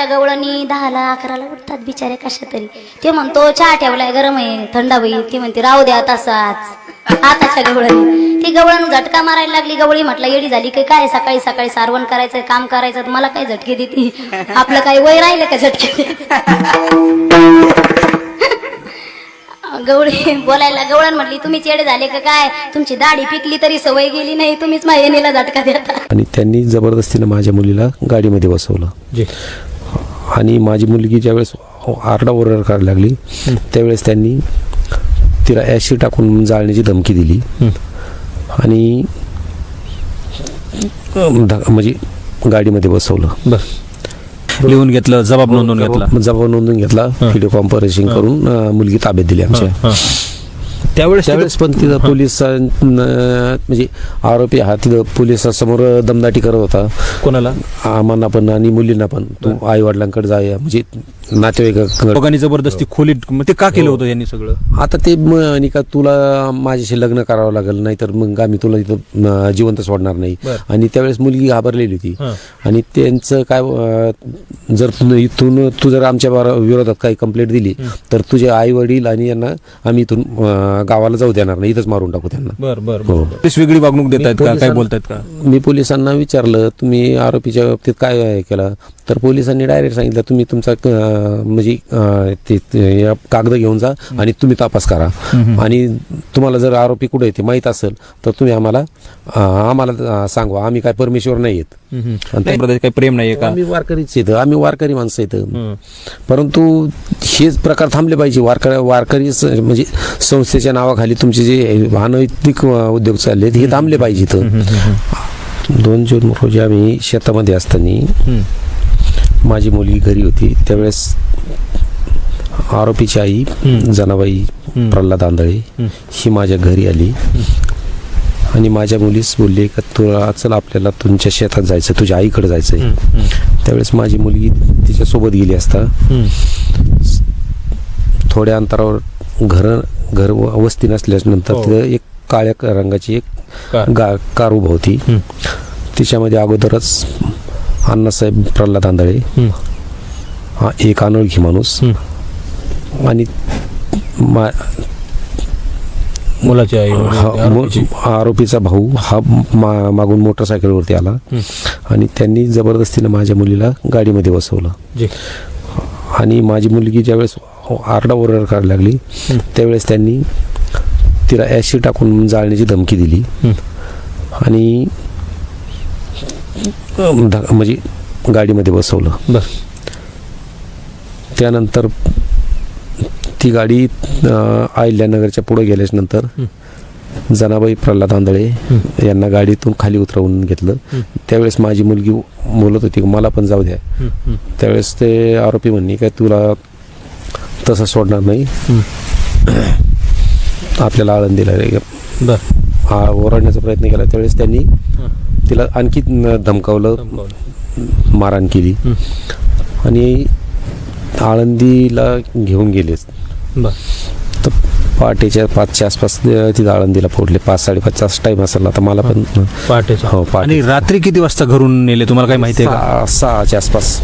आताच्या गवळणी दहाला अकराला उठतात बिचारे कशा तरी. ते म्हणतो चहा ठेवलाय गरम आहे थंडाबाई ती म्हणते राहू द्या तसाच. आताच्या गवळणी. ती गवळण झटका मारायला लागली. गवळी म्हटलं येडी झाली काय काय? सकाळी सकाळी सारवण करायचं काम करायचं मला काय झटके देते? आपलं काही वय राहिलं का झटके गवळी बोलायला गवळण म्हटली तुम्हीच येडे झाले का काय? तुमची दाढी पिकली तरी सवय गेली नाही तुम्हीच माझ्या येणीला झटका देता. आणि त्यांनी जबरदस्तीनं माझ्या मुलीला गाडीमध्ये बसवलं. जी. आणि माझी मुलगी ज्यावेळेस आरडा ओरडा करायला लागली त्यावेळेस त्यांनी तिला ॲसिड टाकून जाळण्याची धमकी दिली. आणि म्हणजे गाडीमध्ये बसवलं. लिहून घेतलं जबाब नोंदवून घेतला. जबाब नोंदून घेतला व्हिडिओ कॉन्फरन्सिंग करून मुलगी ताब्यात दिली आमच्या. त्यावेळेस त्यावेळेस पण तिथं पोलिसां म्हणजे आरोपी हा तिथं पोलिसासमोर दमदाटी करत होता. कोणाला? आम्हाला पण आणि मुलींना पण. तू आई वडिलांकडे जाऊया म्हणजे नातेवाईकांकडे. दोघांनी जबरदस्ती खोलीत मग ते का केलं होतं यांनी सगळं? आता ते आणि का तुला माझ्याशी लग्न करावं लागेल नाहीतर मग आम्ही तुला इथं अं, जिवंत सोडणार नाही. आणि त्यावेळेस मुलगी घाबरलेली होती. हं. आणि त्यांचं काय जर इथून तू जर आमच्या विरोधात काही कंप्लेंट दिली तर तुझे आई वडील आणि यांना आम्ही इथून गावाला जाऊ देणार नाही. इथंच मारून टाकू त्यांना. बर बर हो. वेगळी वागणूक देत आहेत का? काय बोलतायत का? मी पोलिसांना विचारलं तुम्ही आरोपीच्या बाबतीत काय हे केलं? तर पोलिसांनी डायरेक्ट सांगितलं तुम्ही तुमचा म्हणजे ते कागद घेऊन जा आणि तुम्ही तपास करा. आणि तुम्हाला जर आरोपी कुठे ते माहीत असेल तर तुम्ही आम्हाला आम्हाला सांगवा आम्ही काय परमेश्वर नाही येत आणि ते- त्याबद्दल काही प्रेम नाहीये का? आम्ही वारकरीच येतं आम्ही वारकरी माणसं येतं. परंतु हेच प्रकार थांबले पाहिजे. वारकरी वारकरी म्हणजे संस्थेच्या नावाखाली तुमचे जे अनैतिक उद्योग चालले आहेत, हे थांबले पाहिजे इथं. दोन जून रोजी आम्ही शेतामध्ये असताना. माझी मुलगी घरी होती. त्यावेळेस आरोपीची आई जनाबाई प्रल्हाद आंधळे ही माझ्या घरी आली. आणि माझ्या मुलीस बोलली का तुला चल आपल्याला तुमच्या शेतात जायचं तुझ्या आईकडे जायचं आहे त्यावेळेस माझी मुलगी तिच्यासोबत गेली असता. थोड्या अंतरावर घर घर व- वस्ती नसल्यानंतर हो. तिथं एक काळ्या रंगाची एक कार. गा कार उभा होती. तिच्यामध्ये अगोदरच अण्णासाहेब प्रल्हाद आंधळे हं. हा एक अनोळखी माणूस. आणि मा- मुलाची आई हा- आरोपीची. भाऊ हा मा- मागून मोटरसायकलवरती आला. आणि त्यांनी जबरदस्तीनं माझ्या मुलीला गाडीमध्ये बसवलं जी आणि माझी मुलगी ज्यावेळेस आरडा ओरडा करायला लागली त्यावेळेस त्यांनी तिला ॲसिड टाकून जाळण्याची धमकी दिली. आणि ध- म्हणजे गाडीमध्ये बसवलं. बर. त्यानंतर ती गाडी अं, अहिल्यानगरच्या पुढे गेल्याच्यानंतर जनाबाई प्रल्हाद आंधळे यांना गाडीतून खाली उतरवून घेतलं. त्यावेळेस माझी मुलगी बोलत होती मला पण जाऊ द्या. त्यावेळेस ते आरोपी म्हणणे काय तुला तसं सोडणार नाही. आपल्याला आळंदीला रे- बर. हा ओरडण्याचा प्रयत्न केला. त्यावेळेस त्यांनी तिला आणखी धमकावलं मारहाण केली. आणि आळंदीला घेऊन गेले बर. तर पहाटेच्या पाचच्या आसपास तिथं आळंदीला पोहोचले. पाच साडेपाचचा टाईम असेल आता मला पण पहाटेचा. हो पहाटे आणि रात्री किती वाजता घरून नेले? तुम्हाला काही माहिती आहे का? सहा सहाच्या आसपास.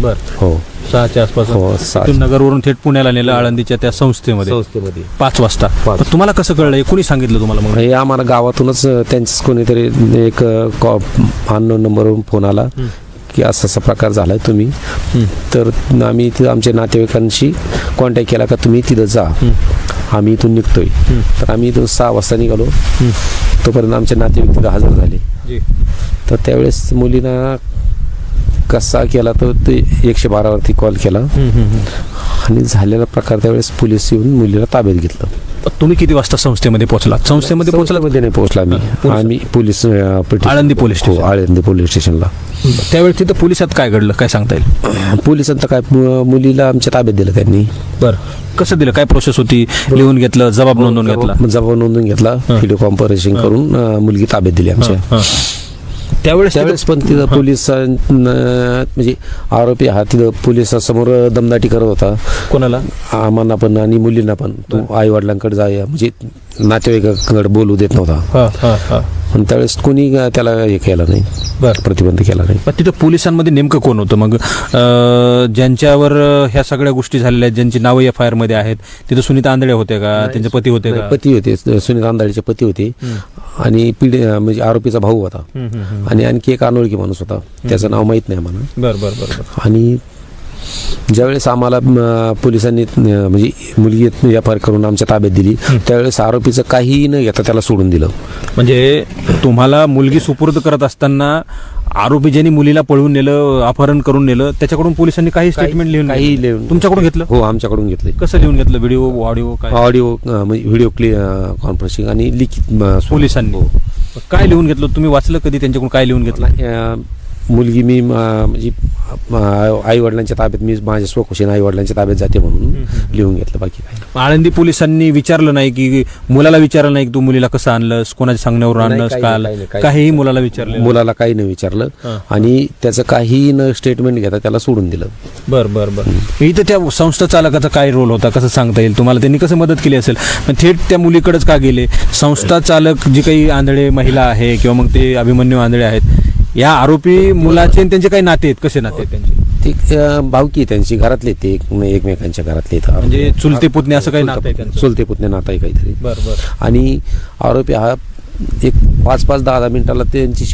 बर. हो. सहाच्या आसपास. हो, सहा. तिथून नगरवरून थेट पुण्याला नेलं आळंदीच्या त्या संस्थेमध्ये. संस्थेमध्ये. पाच वाजता. पाच. पण तुम्हाला कसं कळलं? हे कोणी सांगितलं तुम्हाला मग? हे आम्हाला गावातूनच त्यांचंच कोणीतरी एक अननोन नंबरवरून फोन आला की असा असा प्रकार झाला आहे तुम्ही तर आम्ही तिथं आमच्या नातेवाईकांशी कॉन्टॅक्ट केला का तुम्ही तिथं जा. आम्ही इथून निघतोय. तर आम्ही इथून सहा वाजता निघालो. तोपर्यंत आमचे नातेवाईक तिथं हजर झाले. जी. तर त्यावेळेस मुलीनं कसा केला तर ते एकशे बारावरती कॉल. केला आणि झालेला प्रकार त्यावेळेस पोलीस येऊन मुलीला ताब्यात घेतलं. तुम्ही किती वाजता संस्थेमध्ये पोहोचलात? संस्थेमध्ये पोहोचलात? मध्ये नाही पोहोचला आम्ही. आम्ही पोलीस पेटी- आळंदी पोलीस हो स्टेशन. आळंदी पोलीस स्टेशनला त्यावेळेस तिथं पोलिसात काय घडलं? काय सांगता येईल? पोलिसांचं काय मु- मुलीला आमच्या ताब्यात दिलं त्यांनी. बर. कसं दिलं? काय प्रोसेस होती? लिहून घेतलं? जबाब नोंदवून घेतला? जबाब नोंदून घेतला. व्हिडिओ कॉन्फरन्सिंग करून अं, मुलगी ताब्यात दिली आमच्या. हं. त्यावेळेस त्यावेळेस पण तिथं पोलिसां म्हणजे आरोपी हा तिथं पोलिसासमोर दमदाटी करत होता. कोणाला? आम्हाला पण आणि मुलींना पण. तू आई वडिलांकडे जाऊया म्हणजे नातेवाईकाकडे बोलू देत नव्हता. हा हा हा. पण त्यावेळेस कोणी त्याला हे केलं नाही. बर. प्रतिबंध केला नाही. पण तिथं पोलिसांमध्ये नेमकं कोण होतं? मग अं, ज्यांच्यावर ह्या सगळ्या गोष्टी झालेल्या आहेत ज्यांची नावं एफ आय आरमध्ये आहेत तिथं सुनीता आंधळे होते का? त्यांचे पती होते का? पती होते. सुनील आंदाळीचे पती होते. आणि पिढी म्हणजे आरोपीचा भाऊ होता. हम्म, हम्म, हम्म. आणि आणखी एक अनोळखी माणूस होता. त्याचं नाव माहीत नाही आम्हाला. बर बर बर बर. आणि ज्यावेळेस आम्हाला पोलिसांनी म्हणजे मुलगी एफ आर करून आमच्या ताब्यात दिली त्यावेळेस आरोपीचं काहीही न घेता त्याला सोडून दिलं. म्हणजे तुम्हाला मुलगी सुपूर्द करत असताना आरोपी ज्यांनी मुलीला पळवून नेलं अपहरण करून नेलं त्याच्याकडून पोलिसांनी काही स्टेटमेंट लिहून काही? लिहून तुमच्याकडून घेतलं? हो आमच्याकडून घेतले. कसं लिहून घेतलं? व्हिडिओ ऑडिओ ऑडिओ म्हणजे व्हिडिओ क्लि कॉन्फरन्सिंग आणि लिखित पोलिसांनी. काय लिहून घेतलं? तुम्ही वाचलं कधी? त्यांच्याकडून काय लिहून घेतलं? मुलगी मी म्हणजे आई वडिलांच्या ताब्यात मी माझ्या स्वखुशीने आई वडिलांच्या ताब्यात जाते म्हणून लिहून घेतलं बाकी काय आळंदी पोलिसांनी विचारलं नाही की मुलाला विचारलं नाही की तू मुलीला कसं आणलंस कोणाच्या सांगण्यावर आणलंस काही का? काही काही काहीही मुलाला विचारलं मुलाला काही नाही विचारलं. आणि त्याचं काहीही न स्टेटमेंट घेता त्याला सोडून दिलं. बर बर बर. इथं त्या संस्था चालकाचा काय रोल होता? कसं सांगता येईल तुम्हाला? त्यांनी कसं मदत केली असेल? थेट त्या मुलीकडेच का गेले? संस्था चालक जी काही आंधळे महिला आहे किंवा मग ते अभिमन्यू आंधळे आहेत या आरोपी मुलाचे आणि त्यांचे काही नाते आहेत? कसे नाते आहेत त्यांचे? ते अ, भावकी आहे त्यांची घरातले ते एक- एकमेकांच्या घरातले आहेत. म्हणजे चुलते पुतणे असं काही नातं आहे त्यांचं? चुलते पुतणे नातं आहे काहीतरी. बर बर. आणि आरोपी हा एक पाच पाच दहा दहा मिनिटाला त्यांची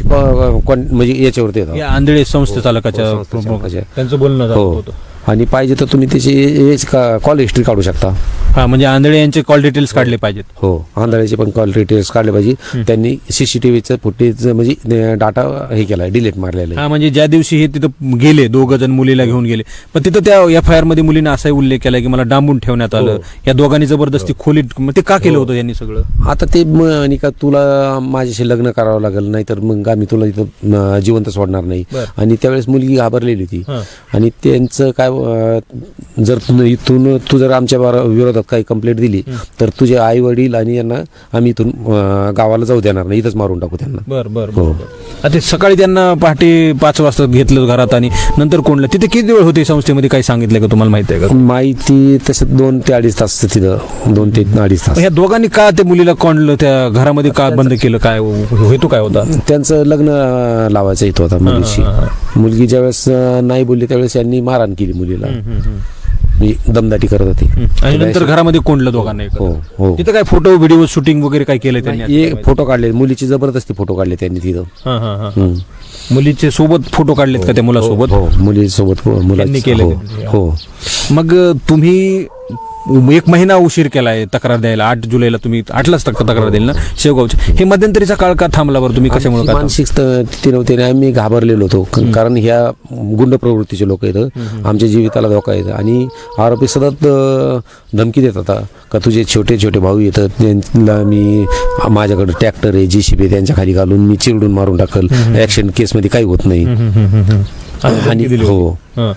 कॉन- म्हणजे याच्यावरती येतात या आंधळे संस्थे चालकाच्या हो, चालकाच्या. त्यांचं बोलणं झालं हो. होतं. आणि पाहिजे तर तुम्ही त्याची कॉल हिस्ट्री काढू शकता. हा म्हणजे आंधळे यांचे कॉल डिटेल्स काढले पाहिजेत. हो आंधळ्याचे पण कॉल डिटेल्स काढले पाहिजे त्यांनी सीसीटीव्हीचं फुटेज म्हणजे डाटा हे केला डिलीट मारलेला आहे. हा म्हणजे ज्या दिवशी हे तिथं गेले दोघ जण मुलीला घेऊन गेले पण तिथं त्या एफ आय आरमध्ये मुलीने असाही उल्लेख केला की मला डांबून ठेवण्यात आलं. हो. या दोघांनी जबरदस्ती खोलीत मग ते का केलं होतं यांनी सगळं? आता ते आणि का तुला माझ्याशी लग्न करावं लागेल नाहीतर मग आम्ही तुला इथं जिवंत सोडणार नाही. आणि त्यावेळेस मुलगी घाबरलेली होती. हां. आणि त्यांचं काय जर तू इथून तू जर आमच्या विरोधात काही कंप्लेंट दिली तर तुझे आई वडील आणि यांना आम्ही इथून गावाला जाऊ देणार नाही. इथंच मारून टाकू त्यांना. बर बर हो. आता सकाळी त्यांना पहाटे पाच वाजता घेतलं घरात आणि नंतर कोणलं? तिथे किती वेळ होते संस्थेमध्ये? काही सांगितलं का तुम्हाला माहिती आहे का? माहिती तसं दोन ते अडीच तास तिथं दोन ते अडीच तास. ह्या दोघांनी का ते मुलीला कोणलं त्या घरामध्ये का बंद केलं? काय हेतू काय होता? त्यांचं लग्न लावायचं इथं होता मुलीशी. मुलगी ज्यावेळेस नाही बोलली त्यावेळेस यांनी मारहाण केली मुलीला. म्हणजे दमदाटी करत होती. आणि नंतर घरामध्ये कोणलं दोघांना एकत्र? हो. हो तिथं काय फोटो व्हिडिओ शूटिंग वगैरे काय केलं त्यांनी हे फोटो काढले. मुलीची जबरदस्ती फोटो काढले त्यांनी तिथं. हा, हा, हा. हम्म. मुलीचे सोबत फोटो काढलेत का त्या मुलासोबत? हो. मुलीसोबत मुला त्यांनी केले हो, ते. हो. मग तुम्ही एक महिना उशीर केलाय तक्रार द्यायला. आठ जुलैला तुम्ही आठलाच तक तक्रार द्यायला ना? शेवगावची. हे मध्यंतरीचा काळ का थांबला बरं? तुम्ही कशामुळे का? मानसिक स्थिती नव्हती आणि आम्ही घाबरलेलो होतो. कारण ह्या गुंड प्रवृत्तीचे लोक आहेत. आमच्या जीविताला धोका येतं आणि आरोपी सतत धमकी देत होता. का तुझे छोटे छोटे भाऊ येतात त्यांना मी माझ्याकडे ट्रॅक्टर आहे जी आहे त्यांच्या खाली घालून मी चिरडून मारून टाकल. ऍक्शन केसमध्ये काही होत नाही. आणि दिली हां.